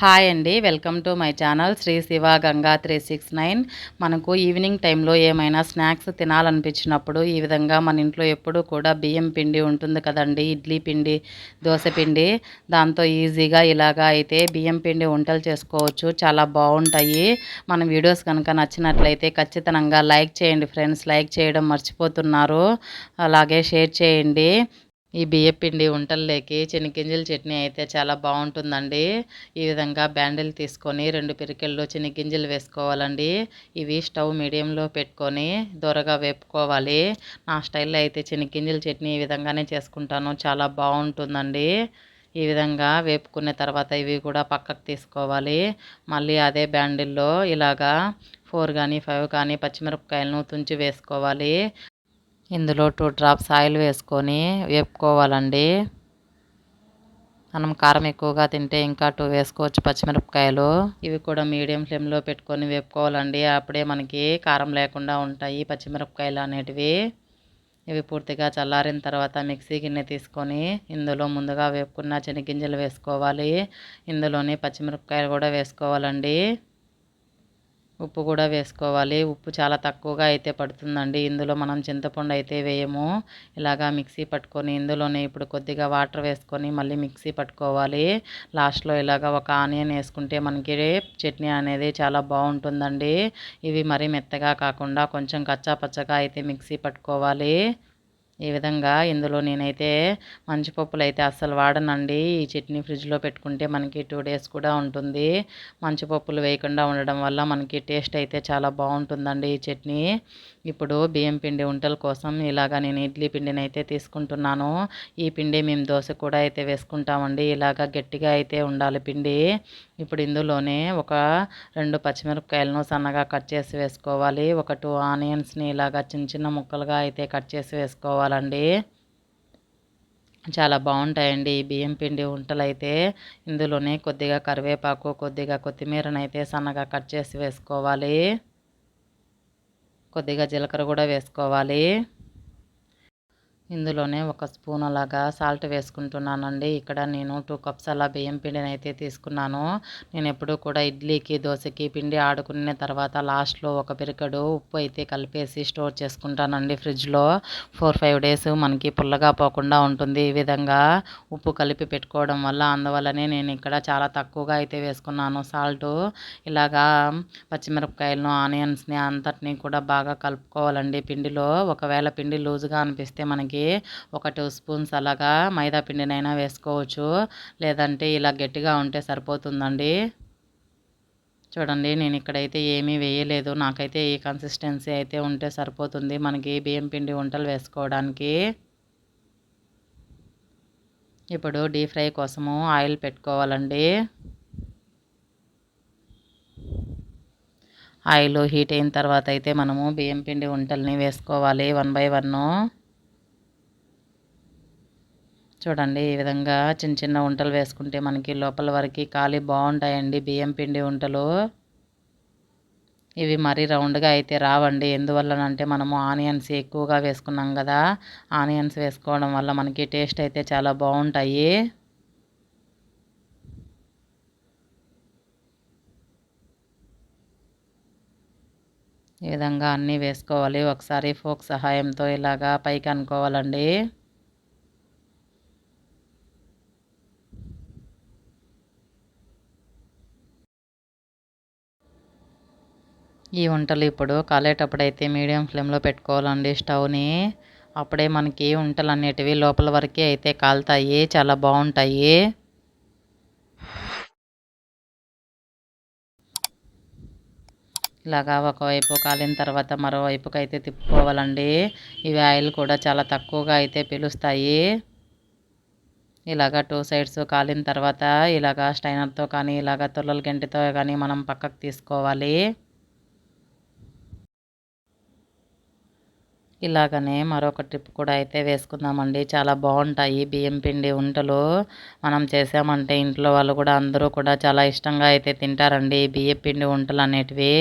Hi అండి. Welcome to my channel Sri Siva Ganga three six nine. మనకు evening టైంలో ఏమైనా స్నాక్స్ తినాలనిపించినప్పుడు ఈ విధంగా మన ఇంట్లో ఎప్పుడూ కూడా బియ్యం పిండి ఉంటుంది కదండి ఇడ్లీ పిండి దోశ పిండి. దాంతో ఈజీగా ఇలాగా అయితే బియ్యం పిండి వంటలు చేసుకోవచ్చు. చాలా బాగుంటాయి. మన వీడియోస్ కనుక నచ్చినట్లయితే ఖచ్చితంగా లైక్ చేయండి ఫ్రెండ్స్. లైక్ చేయడం మర్చిపోతున్నారు. అలాగే షేర్ చేయండి. ఈ బియ్యపిండి వంటల్లోకి చెనిగ్గింజల చట్నీ అయితే చాలా బాగుంటుందండి. ఈ విధంగా బ్యాండిల్ తీసుకొని రెండు పిరికెళ్ళు చెనిగ్గింజలు వేసుకోవాలండి. ఇవి స్టవ్ మీడియంలో పెట్టుకొని దొరగా వేపుకోవాలి. నా స్టైల్లో అయితే చెనిగ్గింజల చట్నీ ఈ విధంగానే చేసుకుంటాను. చాలా బాగుంటుందండి. ఈ విధంగా వేపుకున్న తర్వాత ఇవి కూడా పక్కకు తీసుకోవాలి. మళ్ళీ అదే బ్యాండిల్లో ఇలాగా ఫోర్ కానీ ఫైవ్ కానీ పచ్చిమిరపకాయలను తుంచి వేసుకోవాలి. ఇందులో టూ డ్రాప్స్ ఆయిల్ వేసుకొని వేపుకోవాలండి. మనం కారం ఎక్కువగా తింటే ఇంకా టూ వేసుకోవచ్చు పచ్చిమిరపకాయలు. ఇవి కూడా మీడియం ఫ్లేమ్లో పెట్టుకొని వేపుకోవాలండి. అప్పుడే మనకి కారం లేకుండా ఉంటాయి పచ్చిమిరపకాయలు అనేటివి. ఇవి పూర్తిగా చల్లారిన తర్వాత మిక్సీ గిన్నె తీసుకొని ఇందులో ముందుగా వేపుకున్న చెనిగింజలు వేసుకోవాలి. ఇందులోనే పచ్చిమిరపకాయలు కూడా వేసుకోవాలండి. ఉప్పు కూడా వేసుకోవాలి. ఉప్పు చాలా తక్కువగా అయితే పడుతుందండి. ఇందులో మనం చింతపండు అయితే వేయము. ఇలాగా మిక్సీ పట్టుకొని ఇందులోనే ఇప్పుడు కొద్దిగా వాటర్ వేసుకొని మళ్ళీ మిక్సీ పట్టుకోవాలి. లాస్ట్లో ఇలాగా ఒక ఆనియన్ వేసుకుంటే మనకి చట్నీ అనేది చాలా బాగుంటుందండి. ఇవి మరీ మెత్తగా కాకుండా కొంచెం కచ్చా పచ్చగా అయితే మిక్సీ పట్టుకోవాలి. ఈ విధంగా ఇందులో నేనైతే మంచి పప్పులు అయితే అస్సలు వాడనండి. ఈ చట్నీ ఫ్రిడ్జ్లో పెట్టుకుంటే మనకి టూ డేస్ కూడా ఉంటుంది. మంచి పప్పులు వేయకుండా ఉండడం వల్ల మనకి టేస్ట్ అయితే చాలా బాగుంటుందండి ఈ చట్నీ. ఇప్పుడు బియ్యం పిండి వంటల కోసం ఇలాగా నేను ఇడ్లీ పిండిని అయితే తీసుకుంటున్నాను. ఈ పిండి మేము దోశ కూడా అయితే వేసుకుంటామండి. ఇలాగా గట్టిగా అయితే ఉండాలి పిండి. ఇప్పుడు ఇందులోనే ఒక రెండు పచ్చిమిరపకాయలను సన్నగా కట్ చేసి వేసుకోవాలి. ఒక టూ ఆనియన్స్ని ఇలాగా చిన్న చిన్న ముక్కలుగా అయితే కట్ చేసి వేసుకోవాలి. వేసుకోవాలండి చాలా బాగుంటాయండి ఈ బియ్యం పిండి వంటలు అయితే ఇందులోనే కొద్దిగా కరివేపాకు కొద్దిగా కొత్తిమీరనైతే సన్నగా కట్ చేసి వేసుకోవాలి. కొద్దిగా జీలకర్ర కూడా వేసుకోవాలి. ఇందులోనే ఒక స్పూన్ అలాగా సాల్ట్ వేసుకుంటున్నానండి. ఇక్కడ నేను టూ కప్స్ అలా బియ్యం పిండిని అయితే తీసుకున్నాను. నేను ఎప్పుడూ కూడా ఇడ్లీకి దోశకి పిండి ఆడుకున్న తర్వాత లాస్ట్లో ఒక పిరికడు ఉప్పు అయితే కలిపేసి స్టోర్ చేసుకుంటానండి ఫ్రిడ్జ్లో. ఫోర్ ఫైవ్ డేస్ మనకి పుల్లగా పోకుండా ఉంటుంది. ఈ విధంగా ఉప్పు కలిపి పెట్టుకోవడం వల్ల అందువల్లనే నేను ఇక్కడ చాలా తక్కువగా అయితే వేసుకున్నాను సాల్ట్. ఇలాగా పచ్చిమిరపకాయలను ఆనియన్స్ని అంతటినీ కూడా బాగా కలుపుకోవాలండి పిండిలో. ఒకవేళ పిండి లూజుగా అనిపిస్తే మనకి దీంట్లోకి ఒక టూ స్పూన్స్ అలాగా మైదా పిండినైనా వేసుకోవచ్చు. లేదంటే ఇలా గట్టిగా ఉంటే సరిపోతుందండి. చూడండి నేను ఇక్కడైతే ఏమీ వేయలేదు. నాకైతే ఈ కన్సిస్టెన్సీ అయితే ఉంటే సరిపోతుంది మనకి బియ్యం పిండి వంటలు వేసుకోవడానికి. ఇప్పుడు డీప్ ఫ్రై కోసము ఆయిల్ పెట్టుకోవాలండి. ఆయిల్ హీట్ అయిన తర్వాత అయితే మనము బియ్యం పిండి వంటల్ని వేసుకోవాలి వన్ బై వన్ చూడండి ఈ విధంగా చిన్న చిన్న వంటలు వేసుకుంటే మనకి లోపల వరకు ఖాళీ బాగుంటాయండి బియ్యం పిండి వంటలు ఇవి మరీ రౌండ్గా అయితే రావండి. ఎందువల్లనంటే మనము ఆనియన్స్ ఎక్కువగా వేసుకున్నాం కదా ఆనియన్స్ వేసుకోవడం వల్ల మనకి టేస్ట్ అయితే చాలా బాగుంటాయి. ఈ విధంగా అన్నీ వేసుకోవాలి. ఒకసారి ఫోక్ సహాయంతో ఇలాగా పైకి అనుకోవాలండి. ఈ వంటలు ఇప్పుడు కాలేటప్పుడు అయితే మీడియం ఫ్లేమ్లో పెట్టుకోవాలండి స్టవ్ని. అప్పుడే మనకి వంటలు అనేటివి లోపల వరకే అయితే కాలుతాయి చాలా బాగుంటాయి. ఇలాగా ఒకవైపు కాలిన తర్వాత మరోవైపుకి అయితే తిప్పుకోవాలండి. ఇవి ఆయిల్ కూడా చాలా తక్కువగా అయితే పిలుస్తాయి. ఇలాగ టూ సైడ్స్ కాలిన తర్వాత ఇలాగ స్టైనర్తో కానీ ఇలాగ తుల్లల గంటితో కానీ మనం పక్కకు తీసుకోవాలి. ఇలాగనే మరొక ట్రిప్ కూడా అయితే వేసుకుందామండి. చాలా బాగుంటాయి. బియ్యం పిండి వంటలు మనం చేసామంటే ఇంట్లో వాళ్ళు కూడా అందరూ కూడా చాలా ఇష్టంగా అయితే తింటారండి. బియ్యం పిండి వంటలు అనేటివి.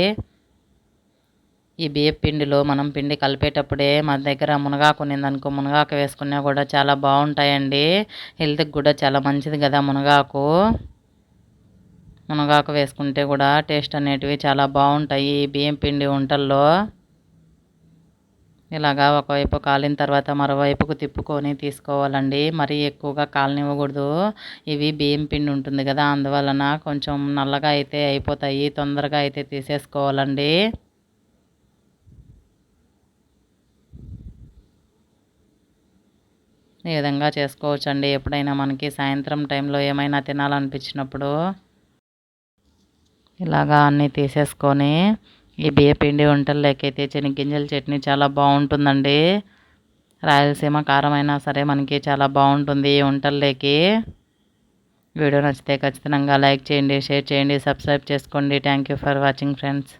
ఈ బియ్యం పిండిలో మనం పిండి కలిపేటప్పుడే మన దగ్గర మునగాకు ఉన్నదనుకో మునగాకు వేసుకున్నా కూడా చాలా బాగుంటాయండి. హెల్త్కి కూడా చాలా మంచిది కదా మునగాకు. మునగాకు వేసుకుంటే కూడా టేస్ట్ అనేటివి చాలా బాగుంటాయి. ఈ బియ్యం పిండి వంటల్లో ఇలాగా ఒకవైపు కాలిన తర్వాత మరోవైపుకు తిప్పుకొని తీసుకోవాలండి. మరీ ఎక్కువగా కాలనివ్వకూడదు. ఇవి బియ్యం పిండి ఉంటుంది కదా అందువలన కొంచెం నల్లగా అయితే అయిపోతాయి. తొందరగా అయితే తీసేసుకోవాలండి. ఈ విధంగా చేసుకోవచ్చండి. ఎప్పుడైనా మనకి సాయంత్రం టైంలో ఏమైనా తినాలనిపించినప్పుడు ఇలాగా అన్నీ తీసేసుకొని ఈ బియ్యపిండి వంటల్లోకైతే చెనిగ్గింజల చట్నీ చాలా బాగుంటుందండి. రాయలసీమ కారం అయినా సరే మనకి చాలా బాగుంటుంది ఈ వంటల్లోకి. వీడియో నచ్చితే ఖచ్చితంగా లైక్ చేయండి షేర్ చేయండి సబ్స్క్రైబ్ చేసుకోండి. Thank you for watching friends